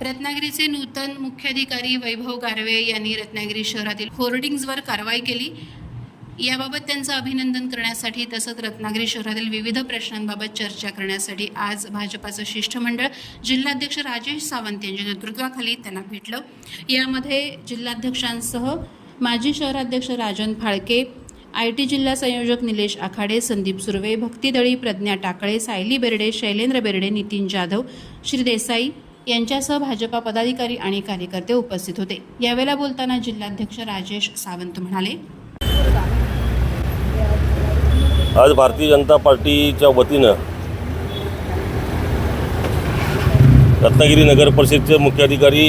रत्नागिरीचे नूतन मुख्याधिकारी वैभव गारवे यांनी रत्नागिरी शहरातील होर्डिंग्जवर कारवाई केली. याबाबत त्यांचं अभिनंदन करण्यासाठी तसंच रत्नागिरी शहरातील विविध प्रश्नांबाबत चर्चा करण्यासाठी आज भाजपाचं शिष्टमंडळ जिल्हाध्यक्ष राजेश सावंत यांच्या नेतृत्वाखाली त्यांना भेटलं. यामध्ये जिल्हाध्यक्षांसह माजी शहराध्यक्ष राजन फाळके आय टी जिल्हा संयोजक निलेश आखाडे संदीप सुर्वे भक्तीदळी प्रज्ञा टाकळे सायली बेर्डे शैलेंद्र बेर्डे नितीन जाधव श्री देसाई यांच्यासह भाजपा पदाधिकारी आणि कार्यकर्ते उपस्थित होते. यावेळेला बोलताना जिल्हाध्यक्ष राजेश सावंत म्हणाले आज भारतीय जनता पार्टीच्या वतीनं रत्नागिरी नगर परिषदचे मुख्याधिकारी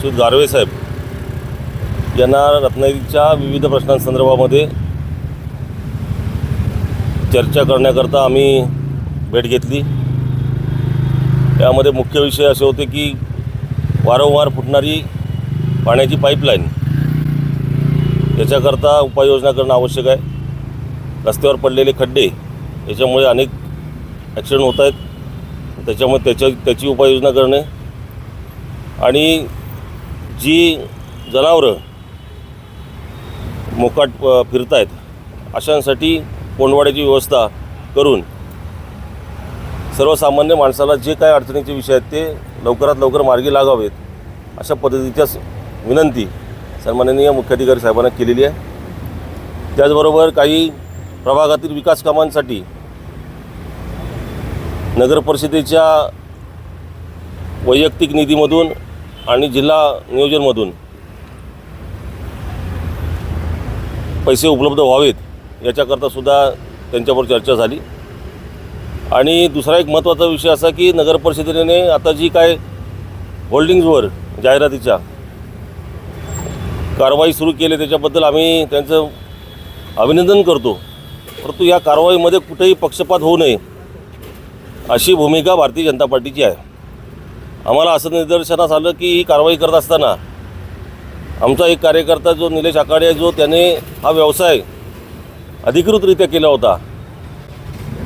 श्री गारवे साहेब यांना रत्नागिरीच्या विविध प्रश्नांसंदर्भामध्ये चर्चा करण्याकरता आम्ही भेट घेतली. त्यामध्ये मुख्य विषय असे होते की वारंवार फुटणारी पाण्याची पाईपलाईन याच्याकरता उपाययोजना करणं आवश्यक आहे. रस्त्यावर पडलेले खड्डे याच्यामुळे अनेक ॲक्सिडेंट होत आहेत. त्याच्यामुळे त्याच्या त्याची उपाययोजना करणे आणि जी जनावरं मोकाट फिरत आहेत अशांसाठी कोंडवाड्याची व्यवस्था करून सर्वसामान्य माणसाला जे काय अडचणीचे विषय आहेत ते लवकरात लवकर मार्गी लागावेत अशा पद्धतीच्या विनंती सन्माननीय मुख्याधिकारी साहेबांना केलेली आहे. त्याचबरोबर काही प्रभागातील विकास कामांसाठी नगर परिषदेच्या वैयक्तिक निधीमधून आणि जिल्हा नियोजनमधून पैसे उपलब्ध व्हावेत याच्याकरता सुद्धा त्यांच्याबरोबर चर्चा झाली. आणि दुसरा एक महत्त्वाचा विषय असा की नगर परिषदेने आता जी काय होल्डिंग्जवर जाहिरातीच्या कारवाई सुरू केली त्याच्याबद्दल आम्ही त्यांचं अभिनंदन करतो. परंतु या कारवाईमध्ये कुठेही पक्षपात होऊ नये अशी भूमिका भारतीय जनता पार्टीची आहे. आम्हाला असं निदर्शनास आलं की ही कारवाई करत असताना आमचा एक कार्यकर्ता जो निलेश आकाडे आहे जो त्याने हा व्यवसाय अधिकृतरित्या केला होता.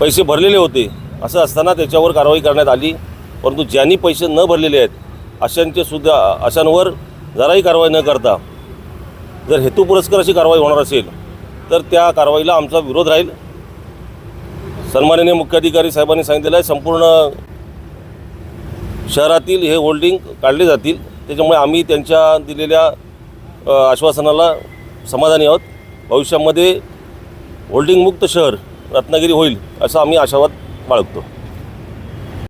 पैसे भरलेले होते. असं असताना त्याच्यावर कारवाई करण्यात आली. परंतु ज्यांनी पैसे न भरलेले आहेत अशांचे सुद्धा अशांवर जराही कारवाई न करता जर हेतुपुरस्कर अशी कारवाई होणार असेल तर त्या कारवाईला आमचा विरोध राहील. सन्माननीय मुख्याधिकारी साहेबांनी सांगितलेलं आहे संपूर्ण शहरातील हे होल्डिंग काढले जातील. त्याच्यामुळे आम्ही त्यांच्या दिलेल्या आश्वासनाला समाधानी आहोत. भविष्यामध्ये होल्डिंगमुक्त शहर रत्नागिरी होईल असं आम्ही आशावाद बाळगतो.